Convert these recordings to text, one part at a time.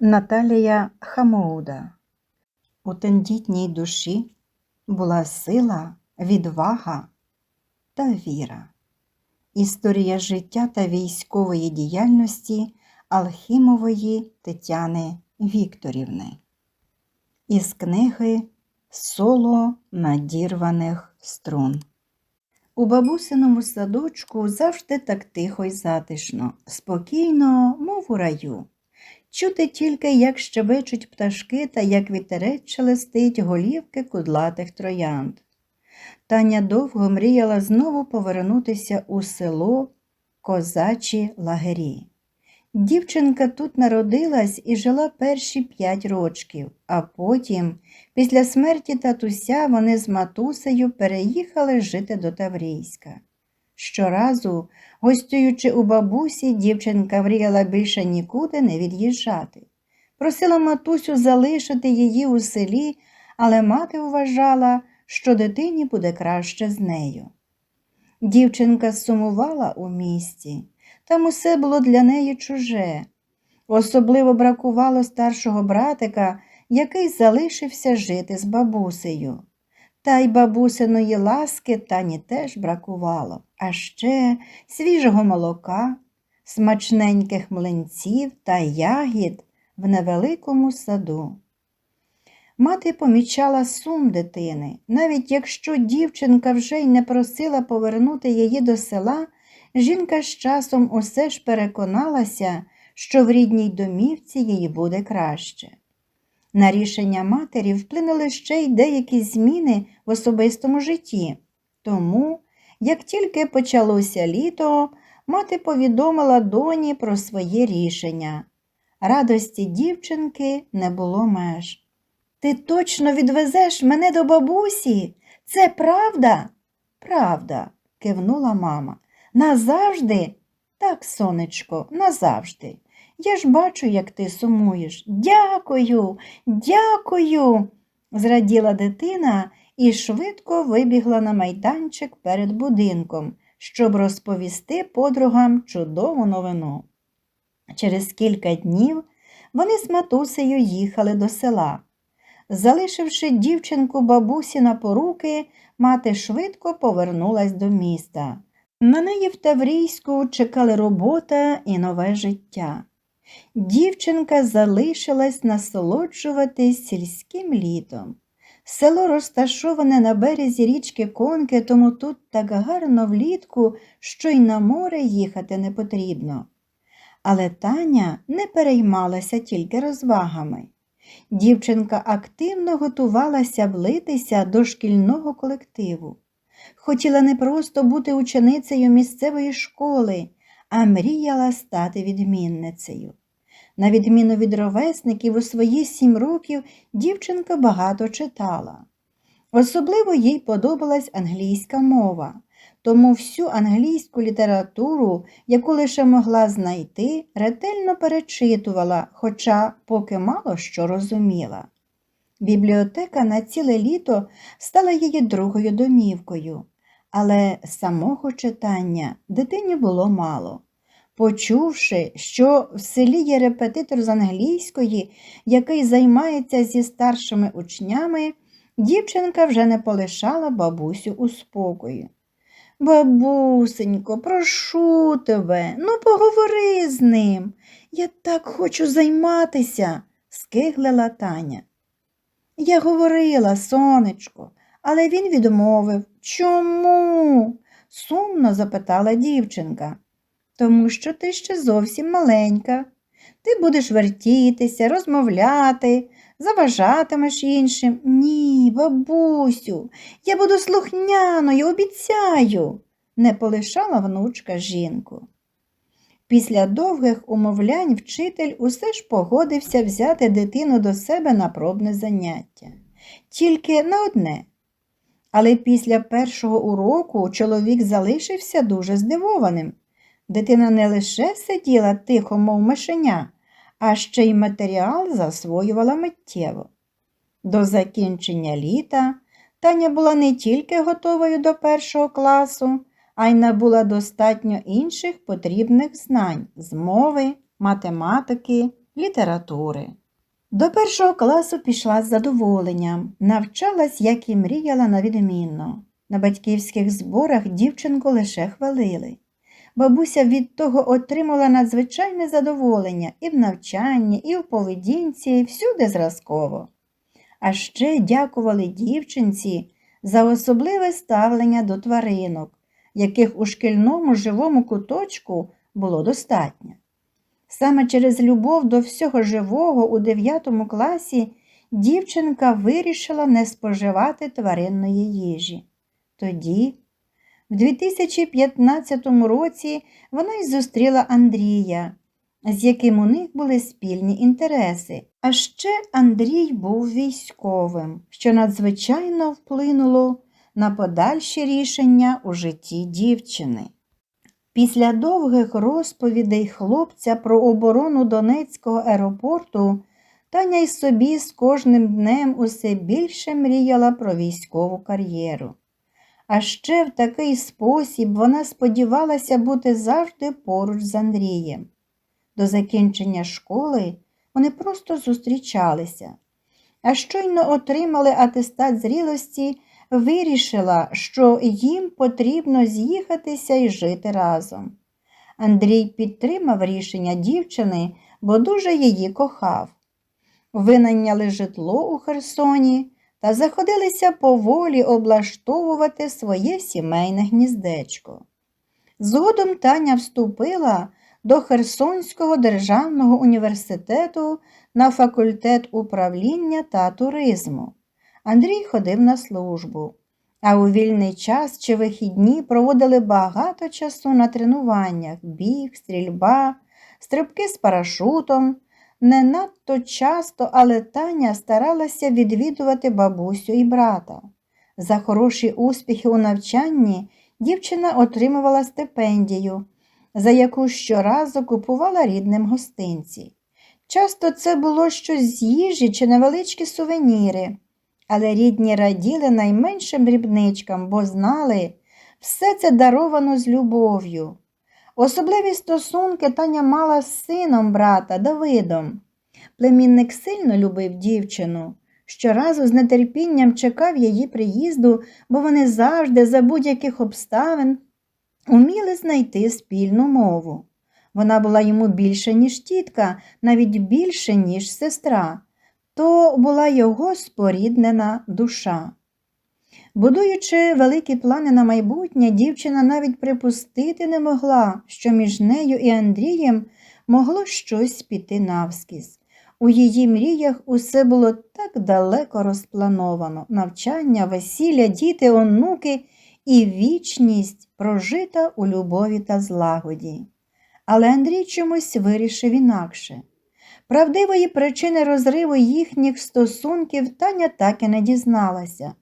Наталія Хамоуда. У тендітній душі була сила, відвага та віра. Історія життя та військової діяльності Алхімової Тетяни Вікторівни. Із книги Соло надірваних струн. У бабусиному садочку завжди так тихо й затишно, спокійно, мов у раю. Чути тільки, як щебечуть пташки та як вітерець шелестить голівки кудлатих троянд. Таня довго мріяла знову повернутися у село Козачі лагері. Дівчинка тут народилась і жила перші п'ять рочків, а потім, після смерті татуся, вони з матусею переїхали жити до Таврійська. Щоразу, гостюючи у бабусі, дівчинка мріяла більше нікуди не від'їжджати. Просила матусю залишити її у селі, але мати вважала, що дитині буде краще з нею. Дівчинка сумувала у місті, там усе було для неї чуже. Особливо бракувало старшого братика, який залишився жити з бабусею. Та й бабусиної ласки тані теж бракувало, а ще свіжого молока, смачненьких млинців та ягід в невеликому саду. Мати помічала сум дитини, навіть якщо дівчинка вже й не просила повернути її до села, жінка з часом усе ж переконалася, що в рідній домівці їй буде краще. На рішення матері вплинули ще й деякі зміни в особистому житті. Тому, як тільки почалося літо, мати повідомила доні про своє рішення. Радості дівчинки не було меж. Ти точно відвезеш мене до бабусі? Це правда? Правда, кивнула мама. Назавжди? Так, сонечко, назавжди. Я ж бачу, як ти сумуєш. Дякую, дякую, зраділа дитина і швидко вибігла на майданчик перед будинком, щоб розповісти подругам чудову новину. Через кілька днів вони з матусею їхали до села. Залишивши дівчинку бабусі на поруки, мати швидко повернулась до міста. На неї в Таврійську чекали робота і нове життя. Дівчинка залишилась насолоджуватись сільським літом. Село розташоване на березі річки Конки, тому тут так гарно влітку, що й на море їхати не потрібно. Але Таня не переймалася тільки розвагами. Дівчинка активно готувалася влитися до шкільного колективу. Хотіла не просто бути ученицею місцевої школи, а мріяла стати відмінницею. На відміну від ровесників, у свої сім років дівчинка багато читала. Особливо їй подобалась англійська мова, тому всю англійську літературу, яку лише могла знайти, ретельно перечитувала, хоча поки мало що розуміла. Бібліотека на ціле літо стала її другою домівкою, але самого читання дитині було мало. Почувши, що в селі є репетитор з англійської, який займається зі старшими учнями, дівчинка вже не полишала бабусю у спокої. Бабусенько, прошу тебе, ну поговори з ним. Я так хочу займатися, скиглила Таня. Я говорила, сонечко, але він відмовив. Чому? сумно запитала дівчинка. Тому що ти ще зовсім маленька. Ти будеш вертітися, розмовляти, заважатимеш іншим. Ні, бабусю, я буду слухняною, обіцяю, не полишала внучка жінку. Після довгих умовлянь вчитель усе ж погодився взяти дитину до себе на пробне заняття, тільки на одне. Але після першого уроку чоловік залишився дуже здивованим. Дитина не лише сиділа тихо, мов мишеня, а ще й матеріал засвоювала миттєво. До закінчення літа Таня була не тільки готовою до першого класу, а й набула достатньо інших потрібних знань з мови, математики, літератури. До першого класу пішла з задоволенням, навчалась, як і мріяла на відмінно. На батьківських зборах дівчинку лише хвалили. Бабуся від того отримала надзвичайне задоволення і в навчанні, і в поведінці, і всюди зразково. А ще дякували дівчинці за особливе ставлення до тваринок, яких у шкільному живому куточку було достатньо. Саме через любов до всього живого у 9 класі дівчинка вирішила не споживати тваринної їжі. Тоді, в 2015 році, вона й зустріла Андрія, з яким у них були спільні інтереси. А ще Андрій був військовим, що надзвичайно вплинуло на подальші рішення у житті дівчини. Після довгих розповідей хлопця про оборону Донецького аеропорту Таня й собі з кожним днем усе більше мріяла про військову кар'єру. А ще в такий спосіб вона сподівалася бути завжди поруч з Андрієм. До закінчення школи вони просто зустрічалися, а щойно отримали атестат зрілості, вирішила, що їм потрібно з'їхатися і жити разом. Андрій підтримав рішення дівчини, бо дуже її кохав. Винайняли житло у Херсоні та заходилися поволі облаштовувати своє сімейне гніздечко. Згодом Таня вступила до Херсонського державного університету на факультет управління та туризму. Андрій ходив на службу, а у вільний час чи вихідні проводили багато часу на тренуваннях, біг, стрільба, стрибки з парашутом. Не надто часто, але Таня старалася відвідувати бабусю і брата. За хороші успіхи у навчанні дівчина отримувала стипендію, за яку щоразу купувала рідним гостинці. Часто це було щось з їжі чи невеличкі сувеніри, але рідні раділи найменшим дрібничкам, бо знали, все це даровано з любов'ю. Особливі стосунки Таня мала з сином брата Давидом. Племінник сильно любив дівчину. Щоразу з нетерпінням чекав її приїзду, бо вони завжди, за будь-яких обставин, уміли знайти спільну мову. Вона була йому більше, ніж тітка, навіть більше, ніж сестра, то була його споріднена душа. Будуючи великі плани на майбутнє, дівчина навіть припустити не могла, що між нею і Андрієм могло щось піти навскіз. У її мріях усе було так далеко розплановано навчання, весілля, діти, онуки і вічність прожита у любові та злагоді. Але Андрій чомусь вирішив інакше. Правдивої причини розриву їхніх стосунків Таня так і не дізналася.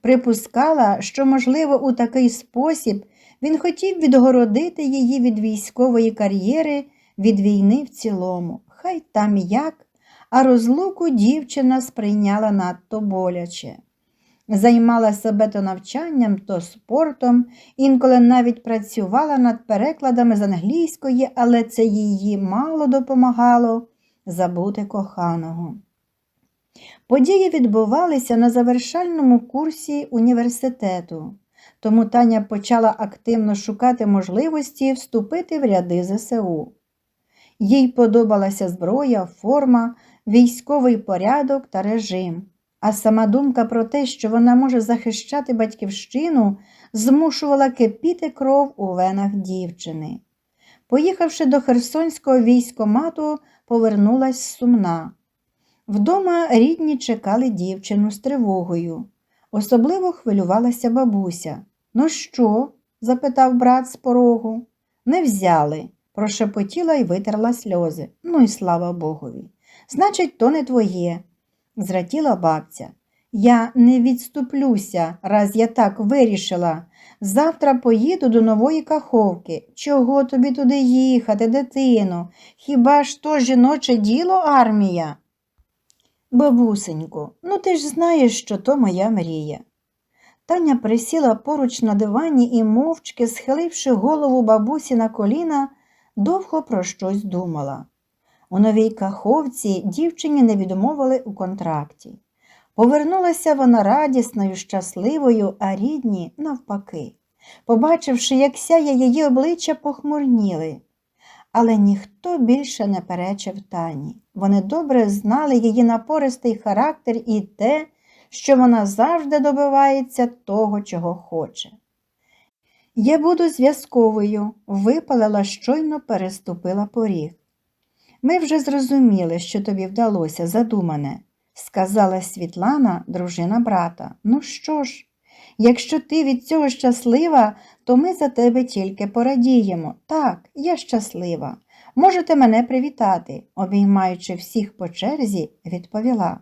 Припускала, що, можливо, у такий спосіб він хотів відгородити її від військової кар'єри, від війни в цілому. Хай там як, а розлуку дівчина сприйняла надто боляче. Займала себе то навчанням, то спортом, інколи навіть працювала над перекладами з англійської, але це її мало допомагало забути коханого. Події відбувалися на завершальному курсі університету, тому Таня почала активно шукати можливості вступити в ряди ЗСУ. Їй подобалася зброя, форма, військовий порядок та режим, а сама думка про те, що вона може захищати батьківщину, змушувала кипіти кров у венах дівчини. Поїхавши до Херсонського військомату, повернулась сумна. Вдома рідні чекали дівчину з тривогою. Особливо хвилювалася бабуся. Ну що? запитав брат з порогу. Не взяли, прошепотіла і витерла сльози. Ну і слава Богові. Значить, то не твоє, зраділа бабця. Я не відступлюся, раз я так вирішила. Завтра поїду до нової каховки. Чого тобі туди їхати, дитино? Хіба ж то жіноче діло армія? Бабусенько, ну ти ж знаєш, що то моя мрія. Таня присіла поруч на дивані і, мовчки, схиливши голову бабусі на коліна, довго про щось думала. У новій каховці дівчині не відмовили у контракті. Повернулася вона радісною, щасливою, а рідні навпаки. Побачивши, як сяє її обличчя, похмурніли. Але ніхто більше не перечив Тані. Вони добре знали її напористий характер і те, що вона завжди добивається того, чого хоче. Я буду зв'язковою, випалила, щойно переступила поріг. Ми вже зрозуміли, що тобі вдалося, задумане, сказала Світлана, дружина брата. Ну що ж, якщо ти від цього щаслива, то ми за тебе тільки порадіємо. Так, я щаслива. Можете мене привітати, обіймаючи всіх по черзі, відповіла.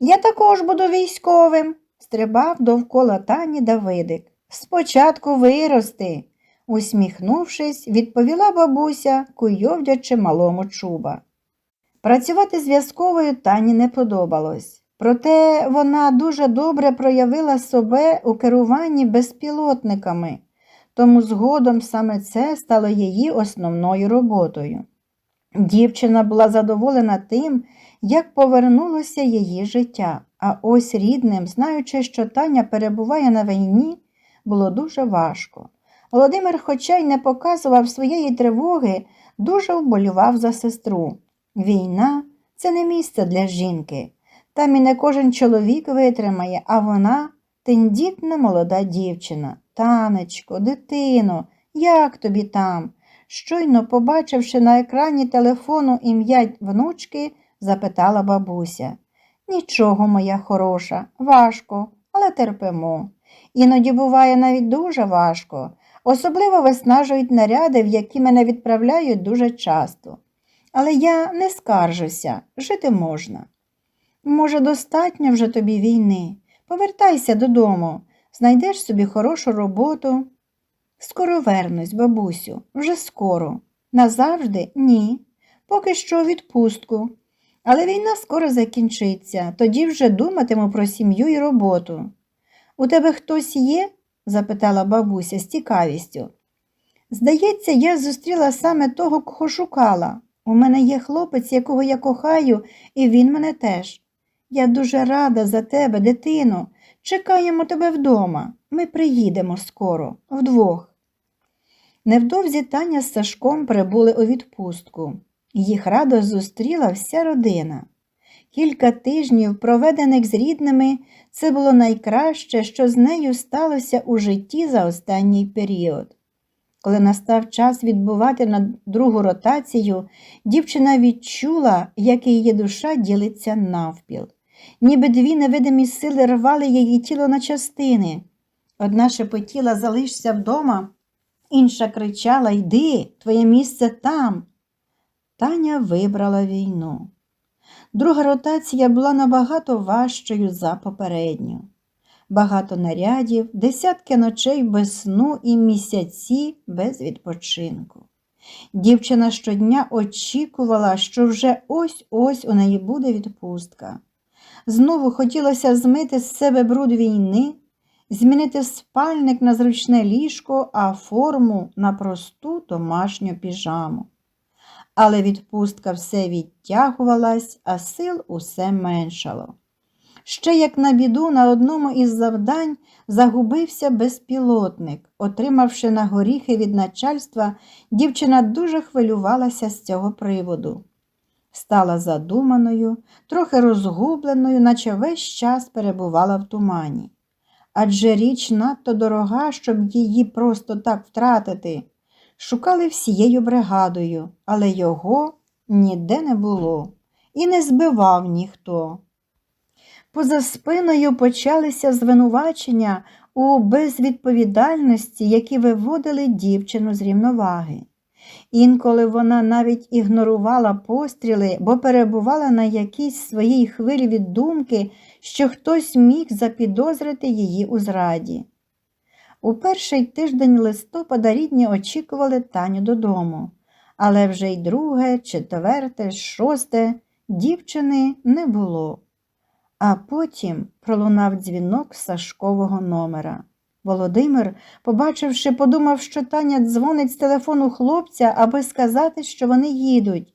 Я також буду військовим, стрибав довкола тані Давидик. Спочатку вирости, усміхнувшись, відповіла бабуся, куйовдячи малому чуба. Працювати зв'язковою Тані не подобалось, проте вона дуже добре проявила себе у керуванні безпілотниками, тому згодом саме це стало її основною роботою. Дівчина була задоволена тим, як повернулося її життя, а ось рідним, знаючи, що Таня перебуває на війні, було дуже важко. Володимир, хоча й не показував своєї тривоги, дуже вболював за сестру. Війна це не місце для жінки. Там і не кожен чоловік витримає, а вона тендітна молода дівчина. Танечко, дитино, як тобі там? Щойно, побачивши на екрані телефону ім'я внучки, запитала бабуся. Нічого, моя хороша, важко, але терпимо. Іноді буває навіть дуже важко. Особливо виснажують наряди, в які мене відправляють дуже часто. Але я не скаржуся, жити можна. Може, достатньо вже тобі війни. Повертайся додому, знайдеш собі хорошу роботу. Скоро вернусь, бабусю, вже скоро. Назавжди ні. Поки що відпустку. Але війна скоро закінчиться, тоді вже думатиму про сім'ю і роботу. У тебе хтось є? запитала бабуся з цікавістю. Здається, я зустріла саме того, кого шукала. У мене є хлопець, якого я кохаю, і він мене теж. Я дуже рада за тебе, дитино. Чекаємо тебе вдома. Ми приїдемо скоро, вдвох. Невдовзі Таня з Сашком прибули у відпустку. Їх радо зустріла вся родина. Кілька тижнів, проведених з рідними, це було найкраще, що з нею сталося у житті за останній період. Коли настав час відбувати на другу ротацію, дівчина відчула, як її душа ділиться навпіл. Ніби дві невидимі сили рвали її тіло на частини. Одна шепотіла залишся вдома, інша кричала Йди, твоє місце там. Таня вибрала війну. Друга ротація була набагато важчою за попередню. Багато нарядів, десятки ночей без сну і місяці без відпочинку. Дівчина щодня очікувала, що вже ось-ось у неї буде відпустка. Знову хотілося змити з себе бруд війни, змінити спальник на зручне ліжко, а форму на просту домашню піжаму. Але відпустка все відтягувалась, а сил усе меншало. Ще, як на біду, на одному із завдань загубився безпілотник. Отримавши на горіхи від начальства, дівчина дуже хвилювалася з цього приводу. Стала задуманою, трохи розгубленою, наче весь час перебувала в тумані. Адже річ надто дорога, щоб її просто так втратити. Шукали всією бригадою, але його ніде не було і не збивав ніхто. Поза спиною почалися звинувачення у безвідповідальності, які виводили дівчину з рівноваги. Інколи вона навіть ігнорувала постріли, бо перебувала на якійсь своїй хвилі від думки, що хтось міг запідозрити її у зраді. У перший тиждень листопада рідні очікували Таню додому, але вже й друге, четверте, шосте дівчини не було. А потім пролунав дзвінок Сашкового номера. Володимир, побачивши, подумав, що Таня дзвонить з телефону хлопця, аби сказати, що вони їдуть.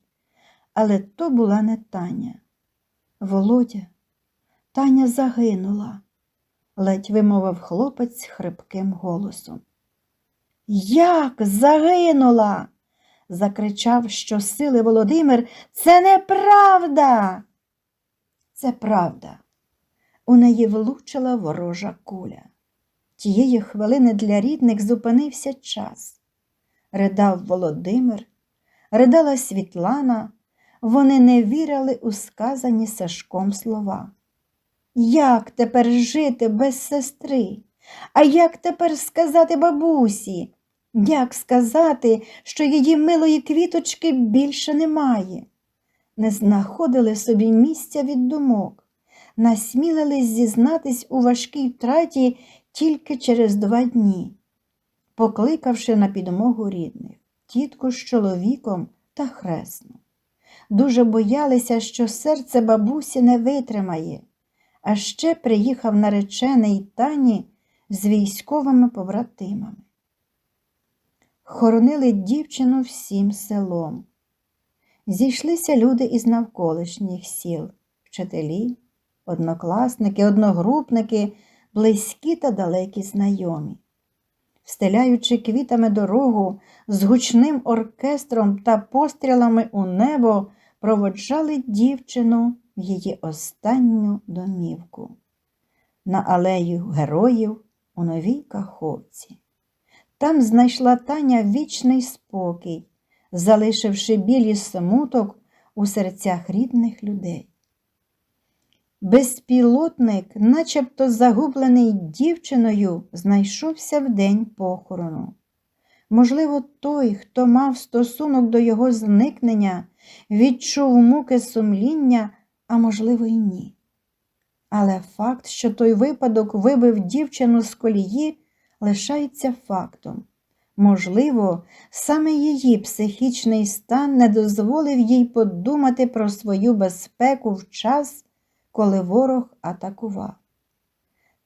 Але то була не Таня. Володя, Таня загинула, ледь вимовив хлопець хрипким голосом. Як загинула? закричав щосили Володимир. Це неправда. Це правда. У неї влучила ворожа куля. Тієї хвилини для рідних зупинився час. Ридав Володимир, ридала Світлана, вони не вірили у сказані Сашком слова. Як тепер жити без сестри? А як тепер сказати бабусі? Як сказати, що її милої квіточки більше немає? Не знаходили собі місця від думок, насмілились зізнатись у важкій втраті тільки через два дні, покликавши на підмогу рідних, тітку з чоловіком та хресну. Дуже боялися, що серце бабусі не витримає, а ще приїхав наречений Тані з військовими побратимами. Хоронили дівчину всім селом. Зійшлися люди із навколишніх сіл, вчителі, однокласники, одногрупники, близькі та далекі знайомі. Встеляючи квітами дорогу з гучним оркестром та пострілами у небо, проводжали дівчину в її останню домівку на алею героїв у новій Каховці. Там знайшла Таня вічний спокій, залишивши білі смуток у серцях рідних людей. Безпілотник, начебто загублений дівчиною, знайшовся в день похорону. Можливо, той, хто мав стосунок до його зникнення, відчув муки сумління, а можливо, й ні. Але факт, що той випадок вибив дівчину з колії, лишається фактом. Можливо, саме її психічний стан не дозволив їй подумати про свою безпеку в час, коли ворог атакував.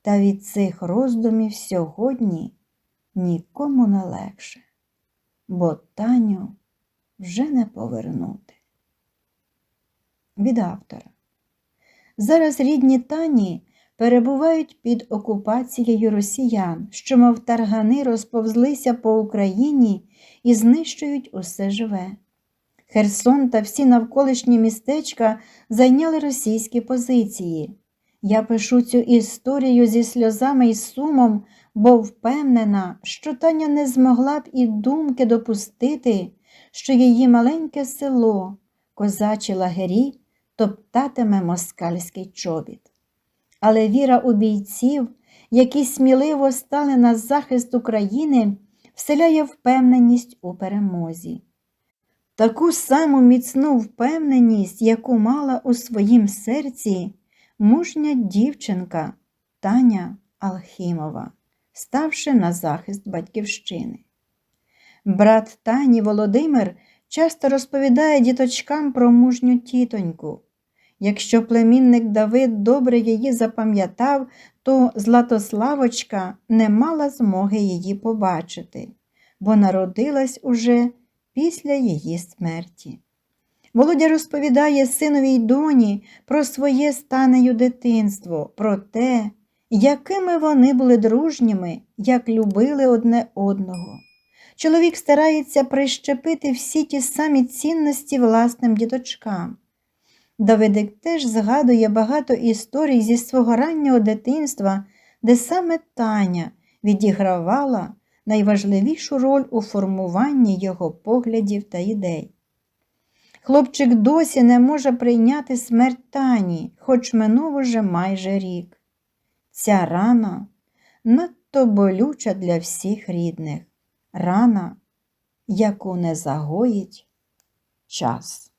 Та від цих роздумів сьогодні нікому не легше, бо Таню вже не повернути. Від автора. Зараз рідні Тані перебувають під окупацією росіян, що, мов таргани, розповзлися по Україні і знищують усе живе. Херсон та всі навколишні містечка зайняли російські позиції. Я пишу цю історію зі сльозами і сумом, бо впевнена, що Таня не змогла б і думки допустити, що її маленьке село, козачі лагері, топтатиме москальський чобіт. Але віра у бійців, які сміливо стали на захист України, вселяє впевненість у перемозі. Таку саму міцну впевненість, яку мала у своїм серці мужня дівчинка Таня Алхімова, ставши на захист батьківщини. Брат Тані Володимир часто розповідає діточкам про мужню тітоньку. Якщо племінник Давид добре її запам'ятав, то Златославочка не мала змоги її побачити, бо народилась уже після її смерті. Володя розповідає синовій доні про своє станею дитинство, про те, якими вони були дружніми, як любили одне одного. Чоловік старається прищепити всі ті самі цінності власним діточкам. Давидик теж згадує багато історій зі свого раннього дитинства, де саме Таня відігравала найважливішу роль у формуванні його поглядів та ідей. Хлопчик досі не може прийняти смерть Тані, хоч минув уже майже рік. Ця рана надто болюча для всіх рідних, рана, яку не загоїть час.